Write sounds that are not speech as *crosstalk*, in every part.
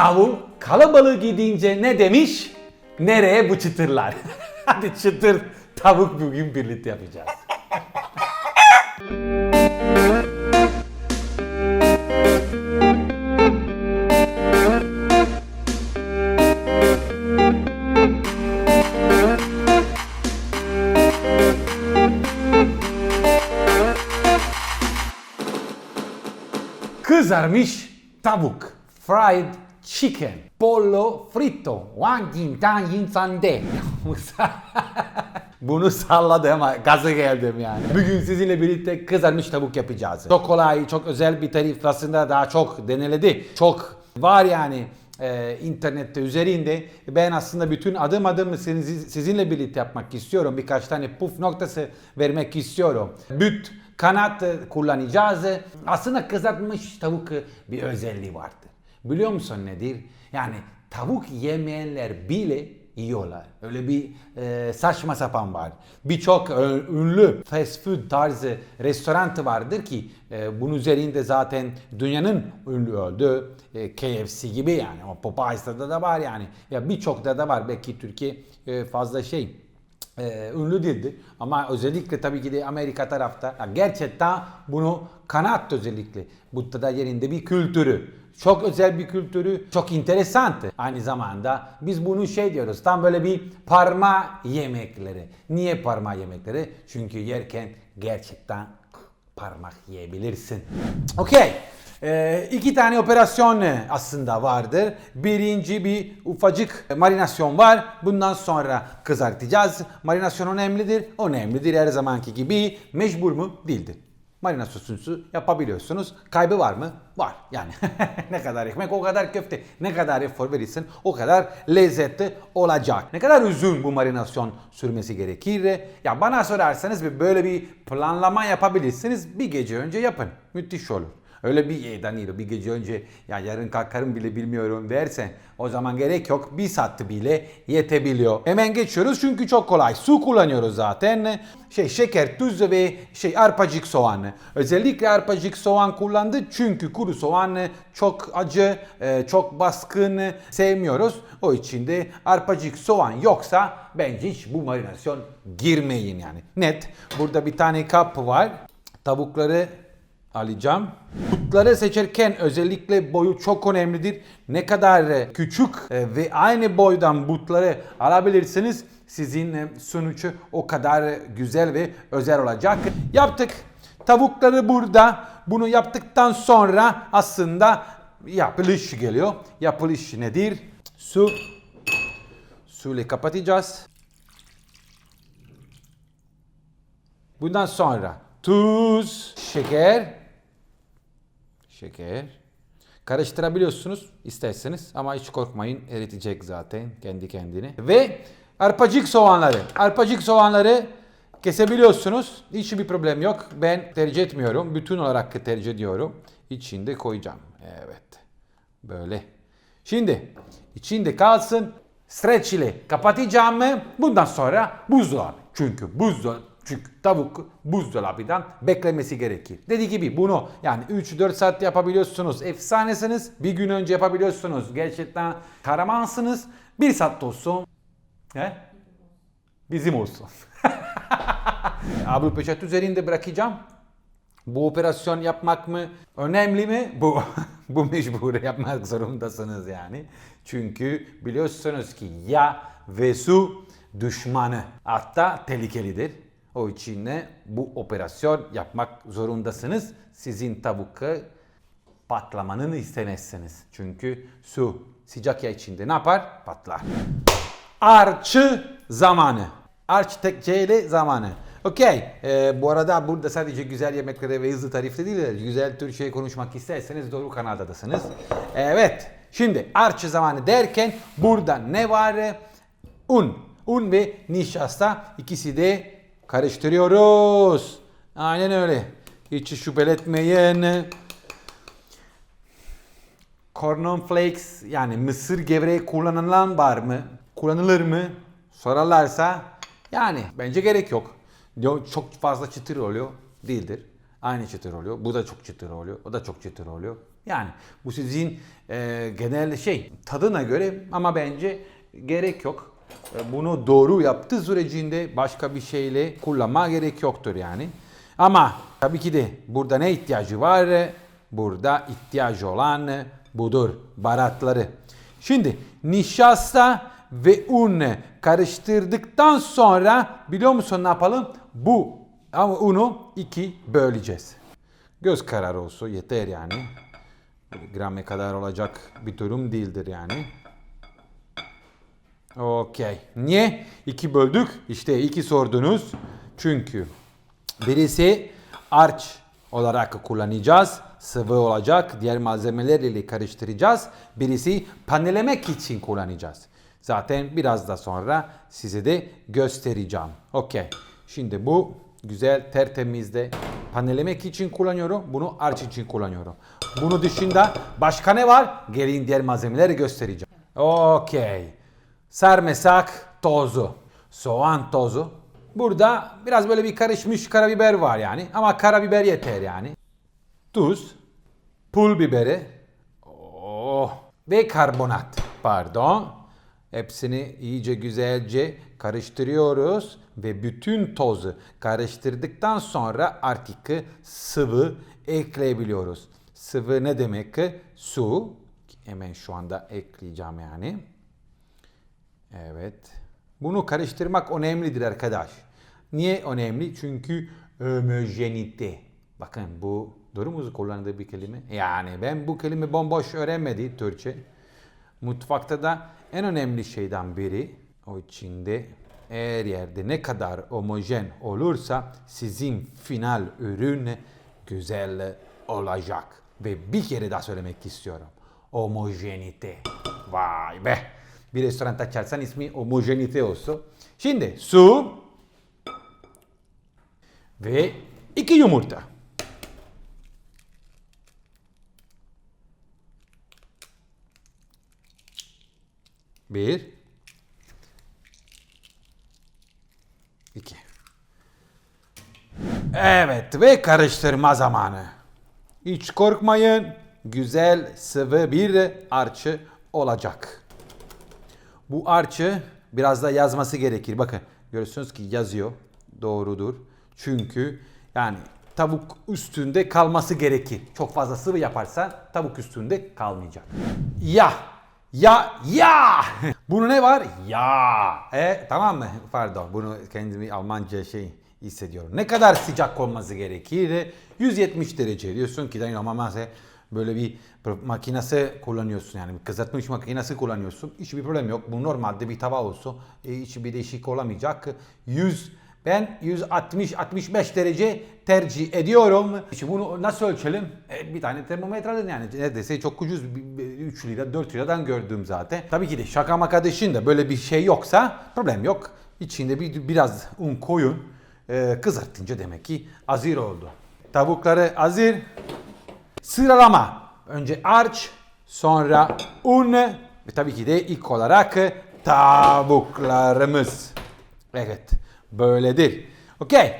tavuk kalabalığı gidince ne demiş? Nereye bu çıtırlar? *laughs* Hadi çıtır tavuk bugün birlikte yapacağız. Kızarmış tavuk. Fried chicken. Pollo fritto. Wang tan yin san de. *laughs* Bunu salladım ama gaza geldim yani. Bugün sizinle birlikte kızarmış tavuk yapacağız. Çok kolay, çok özel bir tarif aslında daha çok deneledi. Çok var yani e, internette üzerinde. Ben aslında bütün adım adım siz- sizinle birlikte yapmak istiyorum. Birkaç tane puf noktası vermek istiyorum. Büt kanat kullanacağız. Aslında kızartmış tavuk bir özelliği vardır. Biliyor musun nedir? Yani tavuk yemeyenler bile yiyorlar. Öyle bir e, saçma sapan var. Birçok e, ünlü fast food tarzı restoran vardır ki e, bunun üzerinde zaten dünyanın ünlü olduğu e, KFC gibi yani. O Popeyes'ta da var yani. Ya birçok da da var. Belki Türkiye e, fazla şey e, ünlü değildi. Ama özellikle tabii ki de Amerika tarafta ya gerçekten bunu kanat özellikle bu da yerinde bir kültürü. Çok özel bir kültürü, çok enteresan. Aynı zamanda biz bunu şey diyoruz, tam böyle bir parma yemekleri. Niye parma yemekleri? Çünkü yerken gerçekten parmak yiyebilirsin. Okey. Ee, iki tane operasyon aslında vardır. Birinci bir ufacık marinasyon var. Bundan sonra kızartacağız. Marinasyon önemlidir. Önemlidir her zamanki gibi. Mecbur mu? Değildir. Marinasyonsunuzu yapabiliyorsunuz. Kaybı var mı? Var. Yani *laughs* ne kadar ekmek o kadar köfte. Ne kadar efor verirsin o kadar lezzetli olacak. Ne kadar uzun bu marinasyon sürmesi gerekir? Ya bana sorarsanız bir böyle bir planlama yapabilirsiniz. Bir gece önce yapın. Müthiş olur. Öyle bir e, Danilo bir gece önce ya yarın kalkarım bile bilmiyorum dersen o zaman gerek yok. Bir saat bile yetebiliyor. Hemen geçiyoruz çünkü çok kolay. Su kullanıyoruz zaten. Şey şeker, tuz ve şey arpacık soğan. Özellikle arpacık soğan kullandı çünkü kuru soğan çok acı, e, çok baskın sevmiyoruz. O için de arpacık soğan yoksa bence hiç bu marinasyon girmeyin yani. Net. Burada bir tane kap var. Tavukları alacağım. Butları seçerken özellikle boyu çok önemlidir. Ne kadar e, küçük e, ve aynı boydan butları alabilirsiniz sizin e, sonucu o kadar güzel ve özel olacak. Yaptık. Tavukları burada. Bunu yaptıktan sonra aslında yapılış geliyor. Yapılış nedir? Su. Suyla kapatacağız. Bundan sonra tuz, şeker, şeker. Karıştırabiliyorsunuz isterseniz ama hiç korkmayın eritecek zaten kendi kendini. Ve arpacık soğanları. Arpacık soğanları kesebiliyorsunuz. Hiçbir problem yok. Ben tercih etmiyorum. Bütün olarak tercih ediyorum. İçinde koyacağım. Evet. Böyle. Şimdi içinde kalsın. Streç ile kapatacağım. Bundan sonra buzdolabı. Çünkü buzdolabı çünkü tavuk buzdolabından beklemesi gerekir. Dediği gibi bunu yani 3-4 saat yapabiliyorsunuz. Efsanesiniz. Bir gün önce yapabiliyorsunuz. Gerçekten karamansınız. Bir saat olsun. He? Bizim olsun. *laughs* Ablu peçet üzerinde bırakacağım. Bu operasyon yapmak mı önemli mi? Bu *laughs* bu mecbur yapmak zorundasınız yani. Çünkü biliyorsunuz ki yağ ve su düşmanı. Hatta tehlikelidir. O için de bu operasyon yapmak zorundasınız. Sizin tavuk patlamanını istemezsiniz. Çünkü su sıcak yağ içinde ne yapar? Patlar. Arçı zamanı. Arç tekçeyle zamanı. Okey. Ee, bu arada burada sadece güzel yemeklere ve hızlı tarifle değil de güzel Türkçe konuşmak isterseniz doğru kanaldadasınız. Evet. Şimdi arçı zamanı derken burada ne var? Un. Un ve nişasta ikisi de karıştırıyoruz. Aynen öyle. Hiç şüphe etmeyin. Cornflakes yani mısır gevreği kullanılan var mı? Kullanılır mı? Sorarlarsa yani bence gerek yok. Yo- Çok fazla çıtır oluyor. Değildir. Aynı çıtır oluyor. Bu da çok çıtır oluyor. O da çok çıtır oluyor. Yani bu sizin e, genel şey tadına göre ama bence gerek yok. E, Bunu doğru yaptığı sürecinde başka bir şeyle kullanma gerek yoktur yani. Ama tabii ki de burada ne ihtiyacı var? Burada ihtiyacı olan budur. Baharatları. Şimdi nişasta ve un karıştırdıktan sonra biliyor musun ne yapalım? Bu ama unu iki böleceğiz. Göz kararı olsun yeter yani. Grame kadar olacak bir durum değildir yani. Okey. Niye? İki böldük. İşte iki sordunuz. Çünkü birisi arç olarak kullanacağız. Sıvı olacak. Diğer malzemelerle karıştıracağız. Birisi panelemek için kullanacağız. Zaten biraz da sonra size de göstereceğim. Okey. Şimdi bu güzel tertemizde panelemek için kullanıyorum. Bunu arç için kullanıyorum. Bunu dışında başka ne var? Gelin diğer malzemeleri göstereceğim. Okey. Sarımsak tozu. Soğan tozu. Burada biraz böyle bir karışmış karabiber var yani. Ama karabiber yeter yani. Tuz. Pul biberi. Oh. Ve karbonat. Pardon. Hepsini iyice güzelce karıştırıyoruz ve bütün tozu karıştırdıktan sonra artık sıvı ekleyebiliyoruz. Sıvı ne demek? Su. Hemen şu anda ekleyeceğim yani. Evet. Bunu karıştırmak önemlidir arkadaş. Niye önemli? Çünkü homojenite. Bakın bu durumumuz kullandığı bir kelime. Yani ben bu kelime bomboş öğrenmedi Türkçe. Mutfakta da en önemli şeyden biri o içinde her yerde ne kadar homojen olursa sizin final ürün güzel olacak. Ve bir kere daha söylemek istiyorum. Homojenite. Vay be. Bir restoran açarsan ismi homojenite olsun. Şimdi su ve iki yumurta. Bir. iki. Evet ve karıştırma zamanı. Hiç korkmayın. Güzel sıvı bir arçı olacak. Bu arçı biraz da yazması gerekir. Bakın görüyorsunuz ki yazıyor. Doğrudur. Çünkü yani tavuk üstünde kalması gerekir. Çok fazla sıvı yaparsan tavuk üstünde kalmayacak. Ya ya ya. *laughs* Bunu ne var? Ya. E tamam mı? Pardon. Bunu kendimi Almanca şey hissediyorum. Ne kadar sıcak olması gerekir? 170 derece diyorsun ki ama böyle bir makinesi kullanıyorsun yani bir kızartmış makinesi kullanıyorsun. Hiçbir problem yok. Bu normalde bir tava olsun. E, hiçbir değişik olamayacak. 100 ben 160-65 derece tercih ediyorum. Şimdi bunu nasıl ölçelim? E, bir tane termometreden yani neredeyse çok ucuz 3 lira 4 liradan gördüğüm zaten. Tabii ki de şaka maka dışında böyle bir şey yoksa problem yok. İçinde bir, biraz un koyun. E, kızartınca demek ki hazır oldu. Tavukları hazır. Sıralama. Önce arç, sonra un ve tabii ki de ilk olarak tavuklarımız. Evet, böyledir. Okey.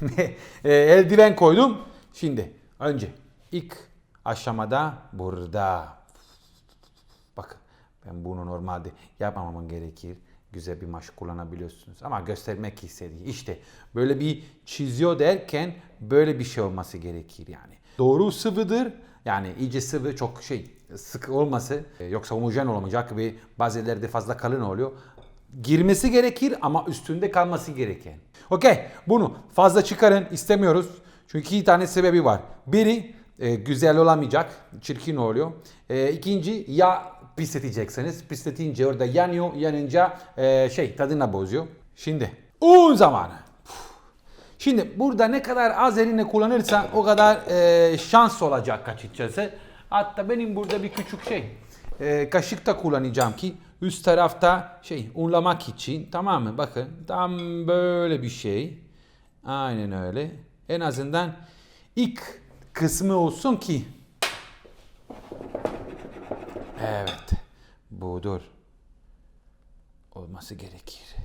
*laughs* E, eldiven koydum. Şimdi önce ilk aşamada burada. Bakın ben bunu normalde yapmamam gerekir. Güzel bir maş kullanabiliyorsunuz. Ama göstermek istediği işte böyle bir çiziyor derken böyle bir şey olması gerekir yani. Doğru sıvıdır. Yani iyice sıvı çok şey sık olması e, yoksa homojen olamayacak ve bazı fazla kalın oluyor. Girmesi gerekir ama üstünde kalması gereken. Okey bunu fazla çıkarın istemiyoruz. Çünkü iki tane sebebi var. Biri e, güzel olamayacak, çirkin oluyor. E, ikinci ya pisleteceksiniz. Pisletince orada yanıyor, yanınca e, şey tadına bozuyor. Şimdi un zamanı. Şimdi burada ne kadar az elini kullanırsa o kadar e, şans olacak açıkçası. Hatta benim burada bir küçük şey e, kaşık kullanacağım ki üst tarafta şey unlamak için tamam mı? Bakın tam böyle bir şey. Aynen öyle. En azından ilk kısmı olsun ki Evet. Budur. Olması gerekir.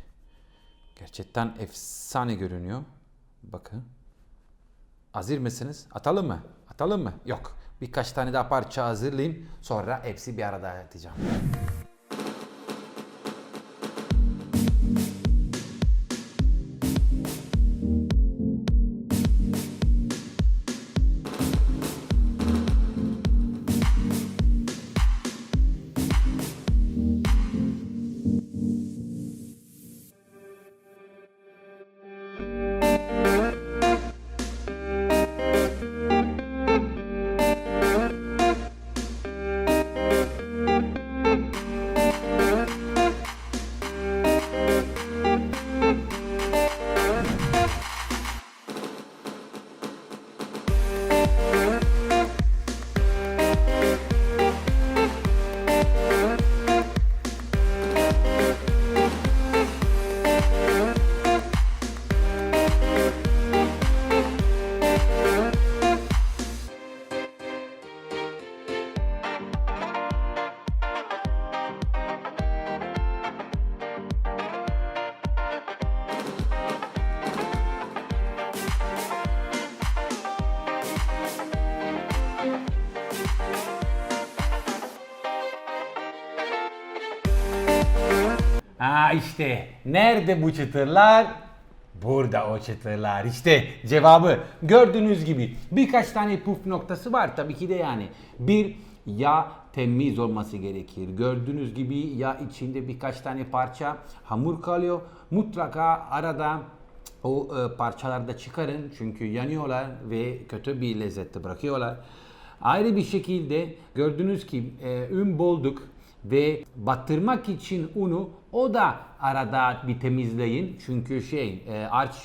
Gerçekten efsane görünüyor. Bakın. Hazır mısınız? Atalım mı? Atalım mı? Yok. Birkaç tane daha parça hazırlayayım. Sonra hepsi bir arada atacağım. Ha işte nerede bu çıtırlar? Burada o çıtırlar. İşte cevabı gördüğünüz gibi birkaç tane puf noktası var tabii ki de yani. Bir yağ temiz olması gerekir. Gördüğünüz gibi yağ içinde birkaç tane parça hamur kalıyor. Mutlaka arada o e, parçaları da çıkarın çünkü yanıyorlar ve kötü bir lezzet bırakıyorlar. Ayrı bir şekilde gördüğünüz gibi e, un bulduk ve batırmak için unu o da arada bir temizleyin çünkü şey e, arç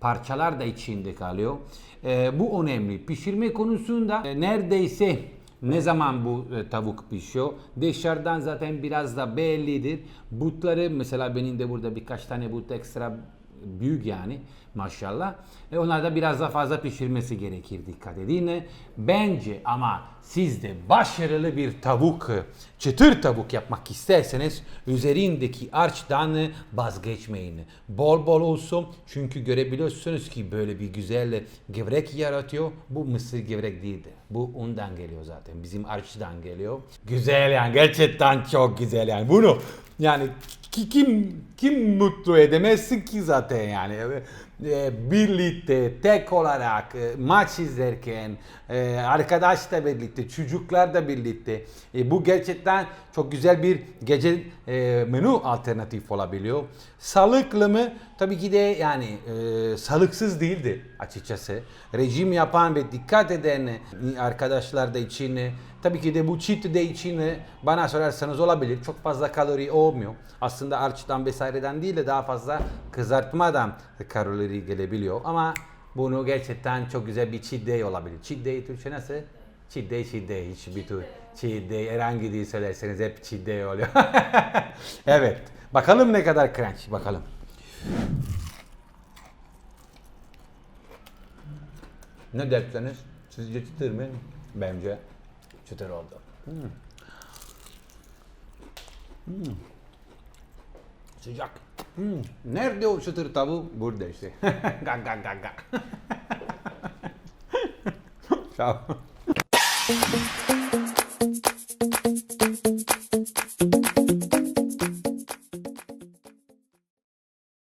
parçalar da içinde kalıyor. E, bu önemli. Pişirme konusunda e, neredeyse ne zaman bu e, tavuk pişiyor? Dışarıdan zaten biraz da bellidir. Butları mesela benim de burada birkaç tane but ekstra büyük yani maşallah. E onlar da biraz daha fazla pişirmesi gerekir dikkat edin. Bence ama siz de başarılı bir tavuk, çıtır tavuk yapmak isterseniz üzerindeki arçtan vazgeçmeyin. Bol bol olsun çünkü görebiliyorsunuz ki böyle bir güzel gevrek yaratıyor. Bu mısır gevrek değildir. Bu undan geliyor zaten. Bizim arçtan geliyor. Güzel yani gerçekten çok güzel yani. Bunu yani ki- kim kim mutlu edemezsin ki zaten yani e, birlikte tek olarak e, maç izlerken e, arkadaşla birlikte çocuklar da birlikte e, bu gerçekten çok güzel bir gece e, menü alternatif olabiliyor. Sağlıklı mı? Tabii ki de yani e, sağlıksız değildir açıkçası. Rejim yapan ve dikkat eden arkadaşlar da için Tabii ki de bu cheat day için bana sorarsanız olabilir. Çok fazla kalori olmuyor. Aslında arçtan vesaireden değil de daha fazla kızartmadan kalori gelebiliyor. Ama bunu gerçekten çok güzel bir cheat day olabilir. Cheat day Türkçe nasıl? Cheat day, cheat day. Hiç bir tür cheat day herhangi değil söylerseniz hep cheat day oluyor. *laughs* evet. Bakalım ne kadar crunch. Bakalım. Ne derseniz? Sizce çıtır mı? Bence çıtır oldu. Hmm. Hmm. Sıcak. Hmm. Nerede o çıtır tavuğu? Burada işte. *laughs* gak gak gak gak. *laughs* Ciao.